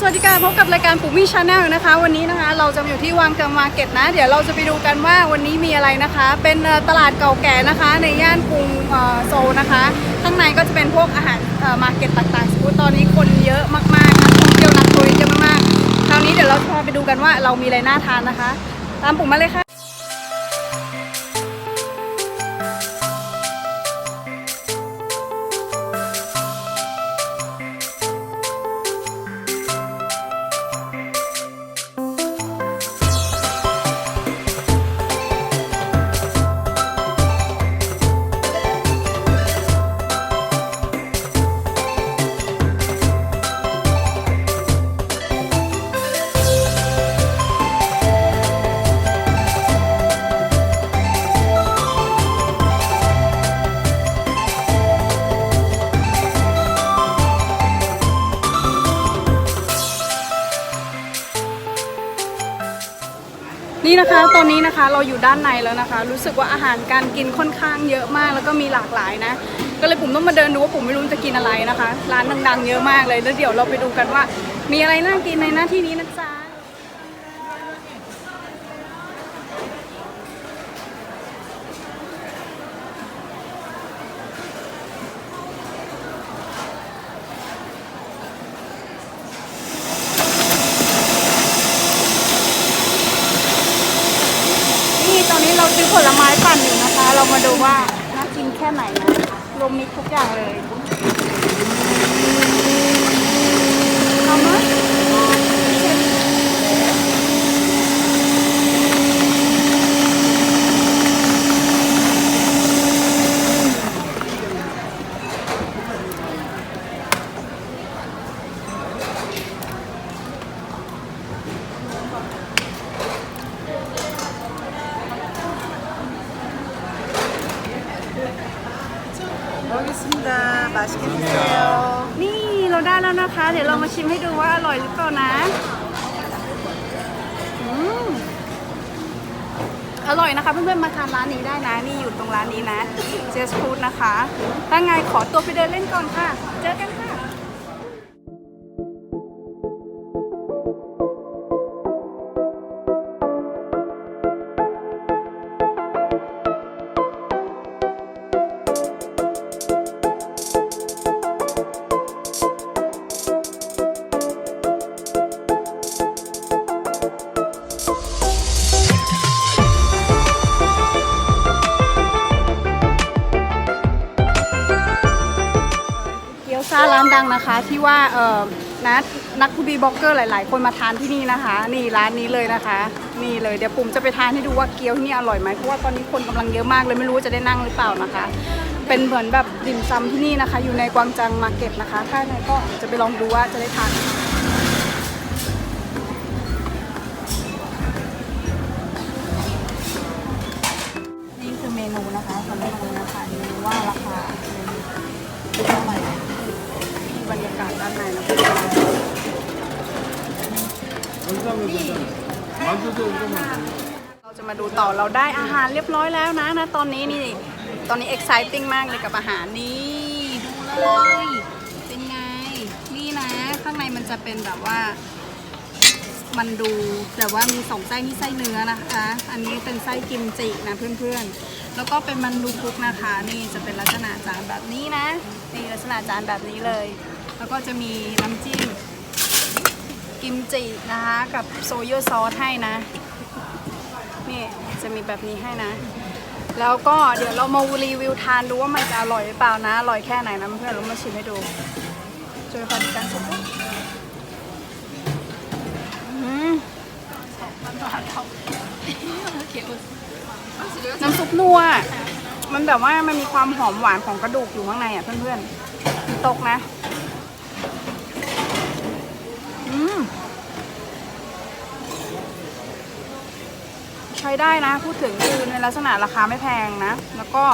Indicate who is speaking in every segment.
Speaker 1: สวัสดีค่ะพบกับรายการปุ๋มมี่ชาแนลนะคะ วันนี้นะคะ เราจะอยู่ที่วังเกิงมาร์เก็ตนะ เดี๋ยวเราจะไปดูกันว่าวันนี้มีอะไรนะคะ เป็นตลาดเก่าแก่นะคะ ในย่านกรุงโซลนะคะ ข้างในก็จะเป็นพวกอาหารมาร์เก็ตต่างๆสมมติตอนนี้คนเยอะมากๆนักท่องเที่ยวนักทัวริสต์เยอะมากๆคราวนี้เดี๋ยวเราจะพาไปดูกันว่าเรามีอะไรน่าทานนะคะ ตามปุ๋มมาเลยค่ะ นี่นะคะตอนนี้นะคะเราอยู่ด้านในแล้วนะคะ รู้สึกว่าอาหารการกินค่อนข้างเยอะมากแล้วก็มีหลากหลายนะ ก็เลยผมต้องมาเดินดูว่าผมไม่รู้จะกินอะไรนะคะ ร้านดังๆ เยอะมากเลยแล้วเดี๋ยวเราไปดูกันว่า มีอะไรน่ากินในหน้าที่นี้นะจ๊ะ นี่ตอนนี้เราซื้อผลไม้ปั่นอยู่นะคะ เรามาดูว่าน่ากินแค่ไหนนะรวมมิตรทุกอย่างเลย
Speaker 2: 먹겠습니다. 맛있게 드세요.
Speaker 1: นี่เราได้แล้วนะคะ เดี๋ยวเรามาชิมให้ดูว่าอร่อยหรือเปล่านะอืมอร่อยนะคะเพื่อนๆมาทานร้านนี้ได้นะ นี่อยู่ตรงร้านนี้นะเจสฟูดนะคะ ถ้าไงขอตัวไปเดินเล่นก่อนค่ะ เจอกันค่ะ ่ะียวซ่าร้านดังนะคะ ที่ว่าเออนะนักพูดีบล็อกเกอร์หลาย ๆ คนมาทานที่นี่นะคะ นี่ร้านนี้เลยนะคะ นี่เลยเดี๋ยวปุ่มจะไปทานให้ดูว่าเกี๊ยวที่นี่อร่อยไหมเพราะว่าตอนนี้คนกำลังเยอะมากเลยไม่รู้ว่าจะได้นั่งหรือเปล่านะคะ เป็นเหมือนแบบดิ่มซำที่นี่นะคะ อยู่ในกวางจังมาร์เก็ตนะคะถ้าไหนก็จะไปลองดูว่าจะได้ทานนี่คือเมนูนะคะสำหรับเมนูนะคะดูว่าราคาเท่าไหร่ากาศด้านในนะเราจะมาดูต่อเราได้อาหารเรียบร้อยแล้วนะนะตอนนี้นี่ ตอนนี้ exciting มากเลยกับอาหารนี่ดูเลยเป็นไง นี่นะ ข้างในมันจะเป็นแบบว่า มันดูแบบว่ามีสองไส้นี่ไส้เนื้อนะคะ อันนี้เป็นไส้กิมจินะเพื่อนๆ แล้วก็เป็นมันดูคุกนะคะ นี่จะเป็นลักษณะจานแบบนี้นะนี่ลักษณะจานแบบนี้เลย แล้วก็จะมีน้ำจิ้มกิมจินะคะกับโซโยซอสให้นะ นี่จะมีแบบนี้ให้นะ แล้วก็เดี๋ยวเรามารีวิวทานดูว่ามันจะอร่อยหรือเปล่านะ อร่อยแค่ไหนนะเพื่อนๆเรามาชิมให้ดูช่วยขอดูกันสักครู่อืมน้ำซุปนัว มันแบบว่ามันมีความหอมหวานของกระดูกอยู่ข้างในอะเพื่อนๆตกนะ อืม ใช้ได้นะ พูดถึงคือในลักษณะราคาไม่แพงนะ แล้วก็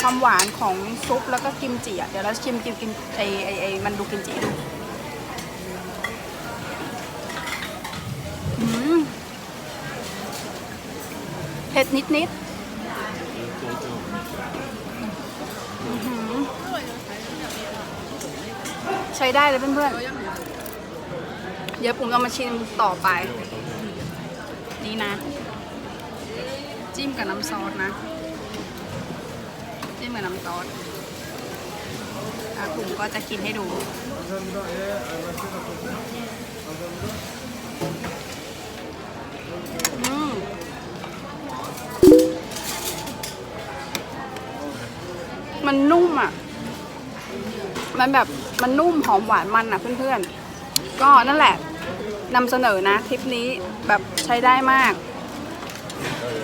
Speaker 1: ความหวานของซุปแล้วก็กิมจิอะ เดี๋ยวเราชิมกิมกิมไอไอไอมันดูกิมจิดูอืมเผ็ดนิดนิดใช้ได้เลยเพื่อนๆ เดี๋ยวผมจะมาชิมต่อไป นี่นะ จิ้มกับน้ำซอสนะ จิ้มกับน้ำซอสอะผมก็จะกินให้ดูอืมมันนุ่มอะ มันแบบ มันนุ่มหอมหวานมันอะเพื่อนๆ ก็นั่นแหละนำเสนอนะทริปนี้แบบใช้ได้มาก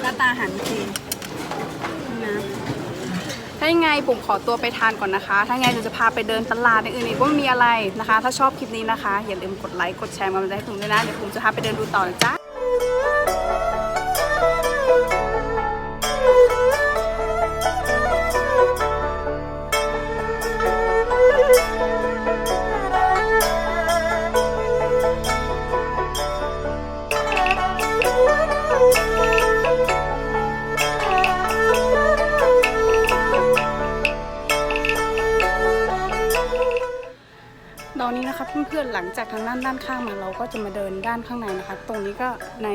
Speaker 1: หน้าตาอาหันทีนะถ้ายังไงผมขอตัวไปทานก่อนนะคะ ถ้าไงเราจะพาไปเดินตลาดอื่นๆอีกว่ามีอะไรนะคะ ถ้าชอบคลิปนี้นะคะ อย่าลืมกดไลค์กดแชร์มาให้ผมด้วยนะ เดี๋ยวผมจะพาไปเดินดูต่อนะจ๊ะ พื่อนๆหลังจากทางด้านด้านข้างมาเราก็จะมาเดินด้านข้างในนะคะ ตรงนี้ก็ใน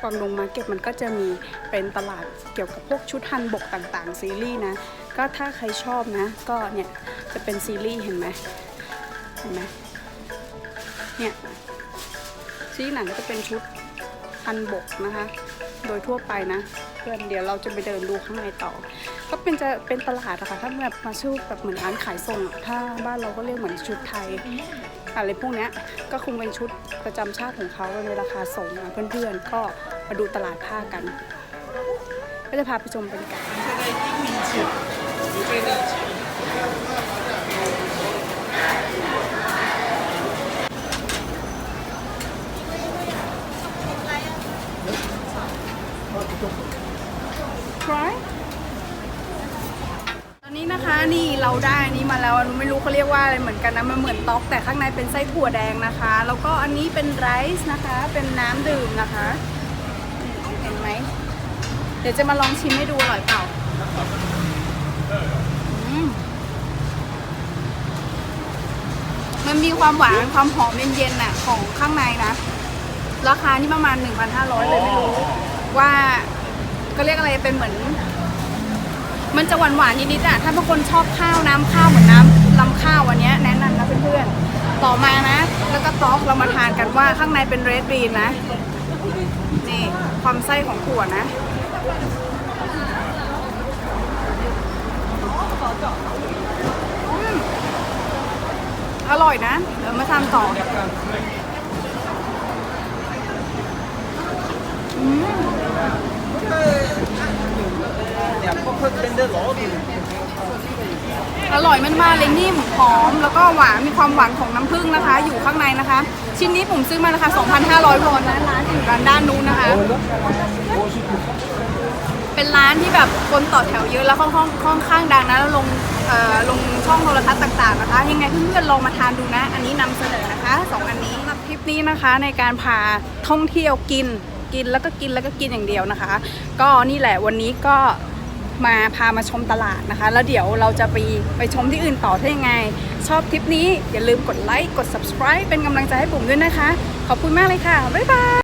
Speaker 1: ความลงมาร์เก็ตมันก็จะมีเป็นตลาดเกี่ยวกับพวกชุดฮันบกต่างๆ ซีรีส์นะ ก็ถ้าใครชอบนะ ก็เนี่ยจะเป็นซีรีส์เห็นไหมเห็นไหมเนี่ยซีหนังก็จะเป็นชุดฮันบกนะคะ โดยทั่วไปนะเพื่อนเดี๋ยวเราจะไปเดินดูข้างในต่อ ก็เป็นจะเป็นตลาดอะค่ะถ้าแบบมาชื่อแบบเหมือนร้านขายส่งอะถ้าบ้านเราก็เรียกเหมือนชุดไทย อะไรพวกนี้ก็คงเป็นชุดประจำชาติของเขาในราคาส่งนะเพื่อนๆ ก็มาดูตลาดผ้ากัน ก็จะพาไปชมบรรยากาศตอน นี้นะคะนี่เราได้นี่มาแล้วอนไม่รู้เขาเรียกว่าอะไรเหมือนกันนะมันเหมือนต๊อกแต่ข้างในเป็นไส้ถั่วแดงนะคะ แล้วก็อันนี้เป็นไรซ์นะคะ เป็นน้ำดื่มนะคะเห็นไหมเดี๋ยวจะมาลองชิมให้ดูอร่อยเปล่ามมันมีความหวานความหอมเย็นๆน่ะของข้างในนะ ราคานี่ประมาณ 1,500 เลยไม่รู้ ว่าก็เรียกอะไรเป็นเหมือน มันจะหวานหวานๆนิดๆอะถ้าบางคนชอบข้าวน้ำข้าวเหมือนน้ำลำข้าวอันเนี้ยแนะนำนะเพื่อนๆต่อมานะ แล้วก็ต๊อกเรามาทานกันว่าข้างในเป็นเรดบีนนะนี่ความไส้ของถั่วนะอืมอร่อยนะ เดี๋ยวมาทานต่ออืม อร่อยมากๆเลยนิ่มหอมแล้วก็หวานมีความหวานของน้ำผึ้งนะคะ อยู่ข้างในนะคะ ชิ้นนี้ผมซื้อมาราคา 2,500วอนนะร้านอยู่ร้านด้านนู้นนะคะ เป็นร้านที่แบบคนต่อแถวเยอะแล้วค่อนข้างค่อนข้างดังนะแล้วลงเอ่อลงช่องโทรทัศน์ต่างๆนะคะยังไงเพื่อนๆลองมาทานดูนะ อันนี้นำเสนอนะคะสองอันนี้สำหรับทริปนี้นะคะในการพาท่องเที่ยวกินกินแล้วก็กินแล้วก็กินอย่างเดียวนะคะ ก็นี่แหละวันนี้ก็ มาพามาชมตลาดนะคะ แล้วเดี๋ยวเราจะไปไปชมที่อื่นต่อได้ยังไง ชอบคลิปนี้อย่าลืมกดไลค์กด subscribe เป็นกำลังใจให้ปุ่มด้วยนะคะ ขอบคุณมากเลยค่ะ บ๊ายบาย